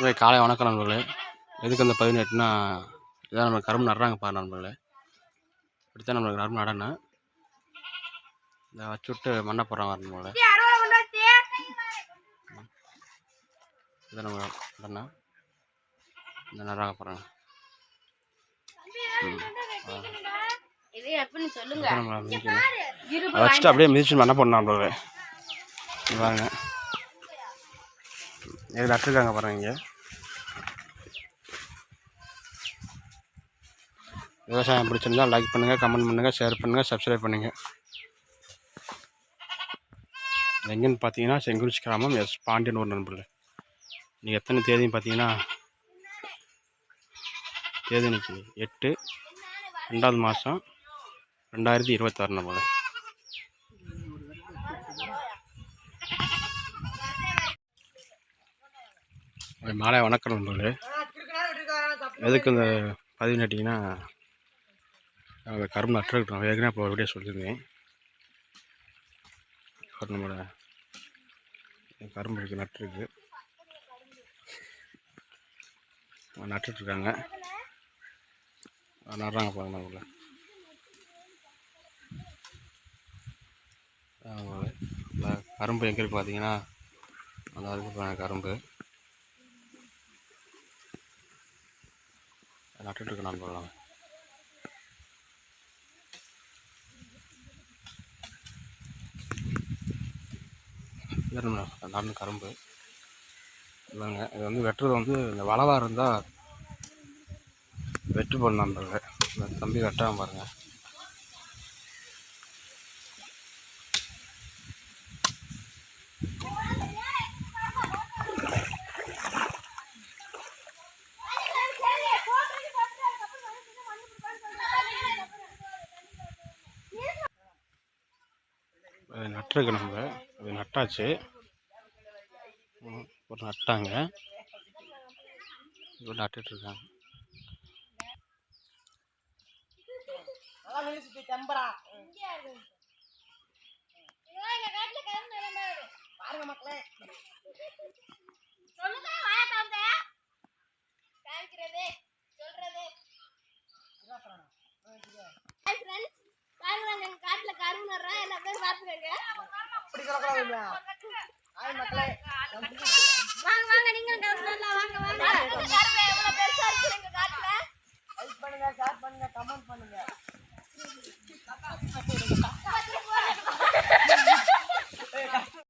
இவை காலை வணக்கம் நண்பர்களே. எதுக்கு அந்த பதினெட்டுனா இதான் நம்ம கரும்பு நடுறாங்க பாரு நண்பர்களே. இப்படித்தான் நம்மளுக்கு கரும்பு நடணும் இதை வச்சு விட்டு மண்ணை போடுறாங்க நண்பர்களே. இதை நம்ம நடணும் இந்த நடுறாங்க போகிறாங்க இது இதை வச்சுட்டு அப்படியே மிதிச்சு மண்ணை போடணும் நண்பர்களே. பாருங்க. இது நட்டுருக்காங்க பாருங்க இங்கே. விவசாயம் பிடிச்சிருந்தா லைக் பண்ணுங்கள் கமெண்ட் பண்ணுங்கள் ஷேர் பண்ணுங்கள் சப்ஸ்கிரைப் பண்ணுங்கள் எங்கேன்னு பார்த்தீங்கன்னா செங்குறிச்சி கிராமம் எஸ் பாண்டியன் ஒரு நண்பர்கள். நீங்கள் எத்தனை தேதின்னு பார்த்தீங்கன்னா தேதி நிற்கிது எட்டு ரெண்டாவது மாதம் ரெண்டாயிரத்தி இருபத்தாறு நண்பர்கள். மாலை வணக்கம் நண்பர்களே. எதுக்கு இந்த பதிவு நட்டிங்கன்னா அந்த கரும்பு நட்டுருக்கோம் ஏற்கனவே இப்போ ஒரு வீடியோ சொல்லியிருந்தேன். நம்மளோட கரும்பு இருக்குது நட்டுருக்கு அவங்க நட்டுட்ருக்காங்க நடுறாங்க பாருங்க நம்மள கரும்பு எங்கே இருக்கு பார்த்தீங்கன்னா அந்த இருக்கு கரும்பு. நட்டுட்ருக்க நண்பர்களாங்க இது நம்ம கரும்பு. இல்லைங்க இது வந்து வெட்டுறது வந்து இந்த வளவாக இருந்தால் வெட்டு போடணும் நண்பர்கள். தம்பி வெட்டாம பாருங்கள் அது நட்டுருக்கு நம்ம. அது நட்டாச்சு. ஒரு நட்டாங்க. இப்போ நட்டுட்ருக்காங்க. பாருங்க மக்களே. சொல்லுங்க வாயா காமிங்க காமிக்கிறது சொல்றது. எங்க காட்டுல கரும்பு நடுறோம் எல்லா பேரும் பாத்துக்கங்க